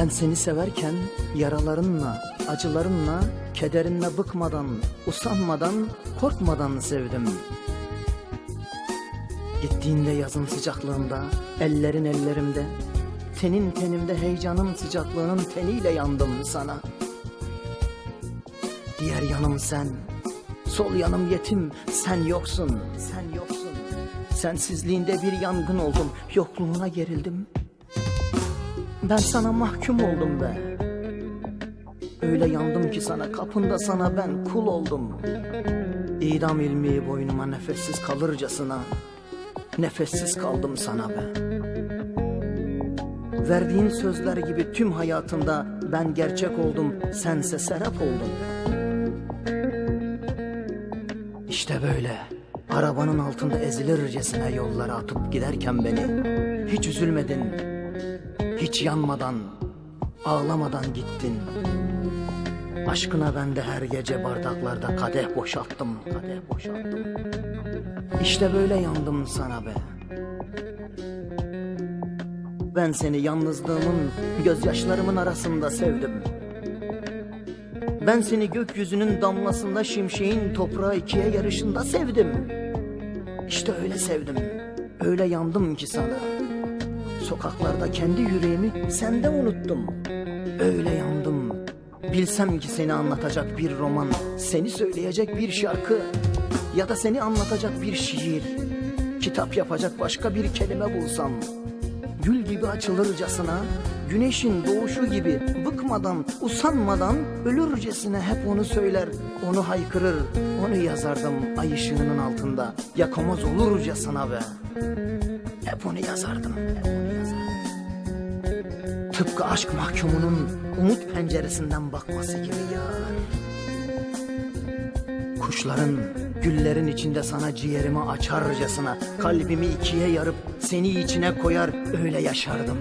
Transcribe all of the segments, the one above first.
Ben seni severken yaralarınla, acılarınla, kederinle bıkmadan, usanmadan, korkmadan sevdim. Gittiğinde yazın sıcaklığında, ellerin ellerimde, tenin tenimde heyecanın sıcaklığının teniyle yandım sana. Diğer yanım sen, sol yanım yetim, sen yoksun, sen yoksun. Sensizliğinde bir yangın oldum, yokluğuna gerildim. Ben sana mahkum oldum be. Öyle yandım ki sana, kapında sana ben kul oldum. İdam ilmiği boynuma nefessiz kalırcasına, nefessiz kaldım sana be. Verdiğin sözler gibi tüm hayatımda ben gerçek oldum, sense serap oldun. İşte böyle arabanın altında ezilircesine yollara atıp giderken beni hiç üzülmedin, hiç yanmadan, ağlamadan gittin. Aşkına ben de her gece bardaklarda kadeh boşalttım, kadeh boşalttım. İşte böyle yandım sana be. Ben seni yalnızlığımın, gözyaşlarımın arasında sevdim. Ben seni gökyüzünün damlasında şimşeğin toprağı ikiye yarışında sevdim. İşte öyle sevdim. Öyle yandım ki sana. Sokaklarda kendi yüreğimi sende unuttum. Öyle yandım. Bilsem ki seni anlatacak bir roman, seni söyleyecek bir şarkı ya da seni anlatacak bir şiir, kitap yapacak başka bir kelime bulsam. Gül gibi açılırcasına, güneşin doğuşu gibi bıkmadan, usanmadan ölürcesine hep onu söyler, onu haykırır, onu yazardım ay ışığının altında. Yakamaz olurcasına be. Hep onu yazardım, hep. Tıpkı aşk mahkumunun umut penceresinden bakması gibi ya. Kuşların, güllerin içinde sana ciğerimi açarcasına kalbimi ikiye yarıp seni içine koyar öyle yaşardım.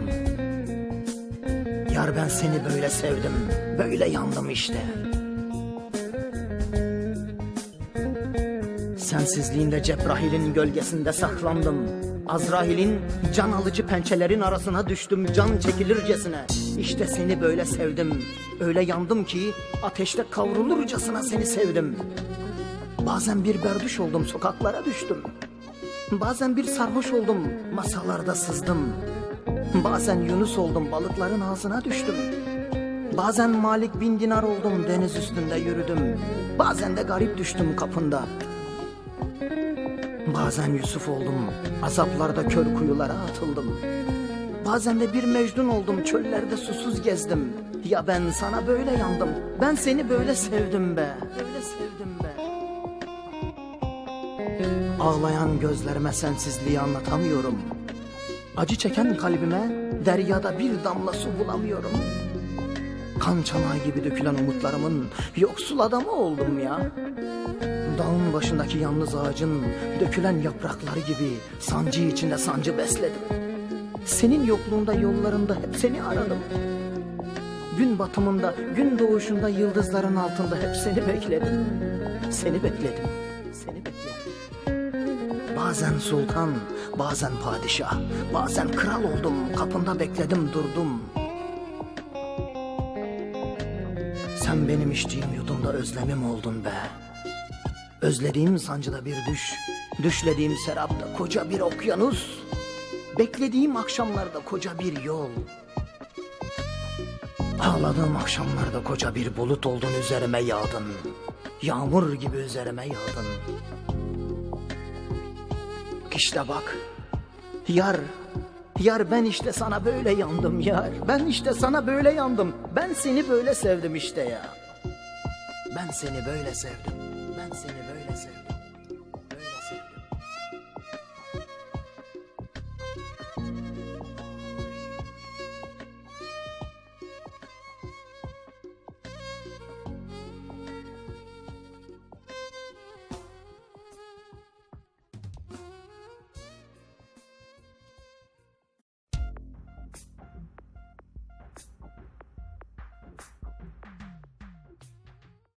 Yar ben seni böyle sevdim, böyle yandım işte. Sensizliğinde Cebrail'in gölgesinde saklandım. Azrail'in can alıcı pençelerin arasına düştüm can çekilircesine. İşte seni böyle sevdim. Öyle yandım ki ateşte kavrulurcasına seni sevdim. Bazen bir berduş oldum sokaklara düştüm. Bazen bir sarhoş oldum masalarda sızdım. Bazen Yunus oldum balıkların ağzına düştüm. Bazen Malik bin Dinar oldum deniz üstünde yürüdüm. Bazen de garip düştüm kapında. Bazen Yusuf oldum, azaplarda kör kuyulara atıldım. Bazen de bir Mecnun oldum, çöllerde susuz gezdim. Ya ben sana böyle yandım, ben seni böyle sevdim be. Böyle sevdim be. Ağlayan gözlerime sensizliği anlatamıyorum. Acı çeken kalbime deryada bir damla su bulamıyorum. Kan çanağı gibi dökülen umutlarımın yoksul adamı oldum ya. Dağın başındaki yalnız ağacın dökülen yaprakları gibi sancı içinde sancı besledim. Senin yokluğunda yollarında hep seni aradım. Gün batımında, gün doğuşunda yıldızların altında hep seni bekledim. Seni bekledim, seni bekledim. Bazen sultan, bazen padişah, bazen kral oldum. Kapında bekledim durdum. Sen benim içtiğim yudumda özlemim oldun be. Özlediğim sancıda bir düş, düşlediğim serapta koca bir okyanus, beklediğim akşamlarda koca bir yol. Ağladığım akşamlarda koca bir bulut oldun üzerime yağdın. Yağmur gibi üzerime yağdın. İşte bak, yar, yar ben işte sana böyle yandım yar. Ben işte sana böyle yandım. Ben seni böyle sevdim işte ya. Ben seni böyle sevdim. Ben seni böyle sevdim.